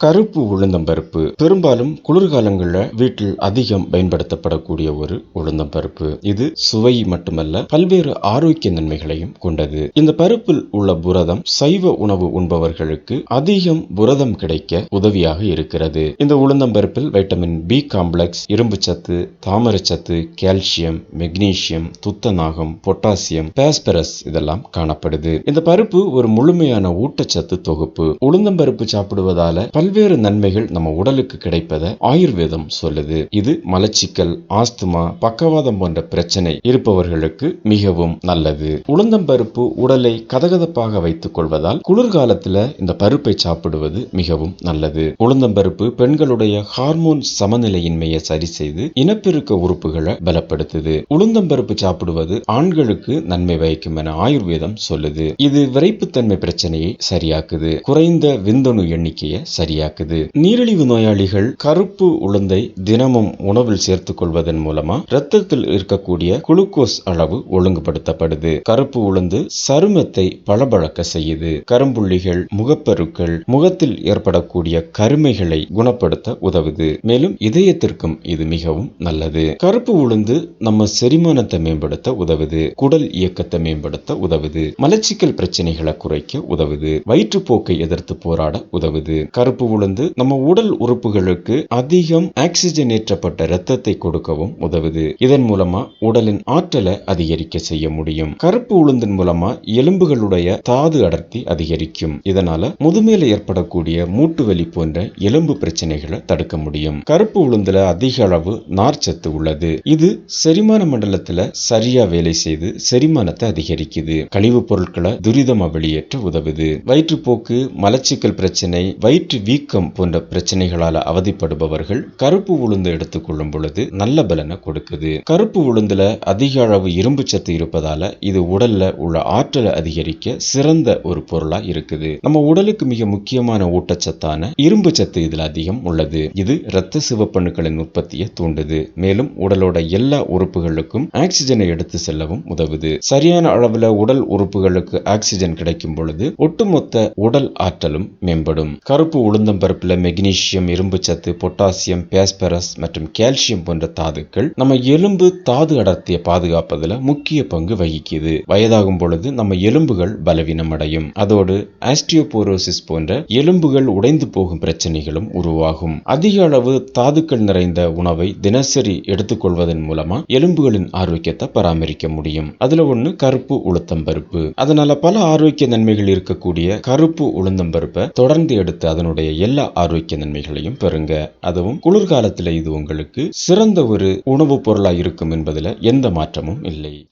கருப்பு உளுந்தம்பருப்பு பெரும்பாலும் குளிர்காலங்களில் வீட்டில் அதிகம் பயன்படுத்தப்படக்கூடிய ஒரு உளுந்தம்பருப்பு இது சுவை மட்டுமல்ல பல்வேறு ஆரோக்கிய நன்மைகளையும் கொண்டது. இந்த பருப்பில் உள்ள புரதம் சைவ உணவு உண்பவர்களுக்கு அதிகம் புரதம் கிடைக்க உதவியாக இருக்கிறது. இந்த உளுந்தம்பருப்பில் வைட்டமின் பி காம்ப்ளெக்ஸ் இரும்பு சத்து தாமரச்சத்து கால்சியம் மெக்னீசியம் துத்தநாகம் பொட்டாசியம் பாஸ்பரஸ் இதெல்லாம் காணப்படுது. இந்த பருப்பு ஒரு முழுமையான ஊட்டச்சத்து தொகுப்பு. உளுந்தம்பருப்பு சாப்பிடுவதால பல்வேறு நன்மைகள் நம்ம உடலுக்கு கிடைப்பதை ஆயுர்வேதம் சொல்லுது. இது மலச்சிக்கல் ஆஸ்துமா பக்கவாதம் போன்ற பிரச்சனை இருப்பவர்களுக்கு மிகவும் நல்லது. உளுந்தம்பருப்பு உடலை கதகதப்பாக வைத்துக் கொள்வதால் குளிர்காலத்துல இந்த பருப்பை சாப்பிடுவது மிகவும் நல்லது. உளுந்தம்பருப்பு பெண்களுடைய ஹார்மோன் சமநிலையின்மையை சரி செய்து இனப்பெருக்க உறுப்புகளை பலப்படுத்துது. உளுந்தம்பருப்பு சாப்பிடுவது ஆண்களுக்கு நன்மை வைக்கும் என ஆயுர்வேதம் சொல்லுது. இது விரைப்புத்தன்மை பிரச்சனையை சரியாக்குது. குறைந்த விந்தணு எண்ணிக்கையை சரி சரியாக்குது நீரிழிவு நோயாளிகள் கருப்பு உளுந்தை தினமும் உணவில் சேர்த்துக் கொள்வதன் மூலமா ரத்தத்தில் இருக்கக்கூடிய குளுக்கோஸ் அளவு ஒழுங்குபடுத்தப்படுது. கருப்பு உளுந்து சருமத்தை பளபளக்க செய்யுது. கரும்புள்ளிகள் முகப்பருக்கள் முகத்தில் ஏற்படக்கூடிய கருமைகளை குணப்படுத்த உதவுது. மேலும் இதயத்திற்கும் இது மிகவும் நல்லது. கருப்பு உளுந்து நம்ம செரிமானத்தை மேம்படுத்த உதவுது. குடல் இயக்கத்தை மேம்படுத்த உதவுது. மலச்சிக்கல் பிரச்சனைகளை குறைக்க உதவுது. வயிற்றுப்போக்கை எதிர்த்து போராட உதவுது. கருப்பு உளுந்து நம்ம உடல் உறுப்புகளுக்கு அதிகம் ஆக்சிஜனேற்றப்பட்ட ரத்தத்தை கொடுக்கவும் உதவுது. இதன் மூலமா உடலின் ஆற்றலை அதிகரிக்க செய்ய முடியும். கருப்பு உளுந்தின் மூலமா எலும்புகளுடைய தாது அடர்த்தி அதிகரிக்கும். இதனால முதுமையில ஏற்படக்கூடிய மூட்டு வலி போன்ற எலும்பு பிரச்சனைகளை தடுக்க முடியும். கருப்பு உளுந்துல அதிக அளவு நார்ச்சத்து உள்ளது. இது செரிமான மண்டலத்துல சரியா வேலை செய்து செரிமானத்தை அதிகரிக்குது. கழிவுப் பொருட்களை துரிதமா வெளியேற்ற உதவுது. வயிற்றுப்போக்கு மலச்சிக்கல் பிரச்சனை வயிற்று வீ வீக்கம் போன்ற பிரச்சனைகளால அவதிப்படுபவர்கள் கருப்பு உளுந்து எடுத்துக்கொள்ளும் பொழுது நல்ல பலனை கொடுக்குது. கருப்பு உளுந்துல அதிக அளவு இரும்பு சத்து இருப்பதால இது உடல்ல உள்ள ஆற்றலை அதிகரிக்க சிறந்த ஒரு பொருளா இருக்குது. நம்ம உடலுக்கு மிக முக்கியமான ஊட்டச்சத்தான இரும்பு சத்து இதுல அதிகம் உள்ளது. இது இரத்த சிவப்பணுக்களின் உற்பத்தியை தூண்டுது. மேலும் உடலோட எல்லா உறுப்புகளுக்கும் ஆக்சிஜனை எடுத்து செல்லவும் உதவுது. சரியான அளவுல உடல் உறுப்புகளுக்கு ஆக்சிஜன் கிடைக்கும் பொழுது ஒட்டுமொத்த உடல் ஆற்றலும் மேம்படும். கருப்பு உளுந்து பருப்பில் மெக்னீசியம் இரும்பு சத்து பொட்டாசியம் பாஸ்பரஸ் மற்றும் கால்சியம் போன்ற தாதுக்கள் நம்ம எலும்பு தாது அடர்த்தியை பாதுகாப்பதில் முக்கிய பங்கு வகிக்குது. வயதாகும் பொழுது நம்ம எலும்புகள் பலவீனம் அடையும் அதோடு ஆஸ்டியோபோரோசிஸ் போன்ற எலும்புகள் உடைந்து போகும் பிரச்சனைகளும் உருவாகும். அதிக அளவு தாதுக்கள் நிறைந்த உணவை தினசரி எடுத்துக்கொள்வதன் மூலமா எலும்புகளின் ஆரோக்கியத்தை பராமரிக்க முடியும். அதுல ஒண்ணு கருப்பு உளுத்தம் பருப்பு. அதனால பல ஆரோக்கிய நன்மைகள் இருக்கக்கூடிய கருப்பு உளுந்தம்பருப்பை தொடர்ந்து எடுத்து அதனுடைய எல்லா ஆரோக்கிய நன்மைகளையும் பெறுங்க. அதுவும் குளிர்காலத்தில் இது உங்களுக்கு சிறந்த ஒரு உணவுப் பொருளாக இருக்கும் என்பதில் எந்த மாற்றமும் இல்லை.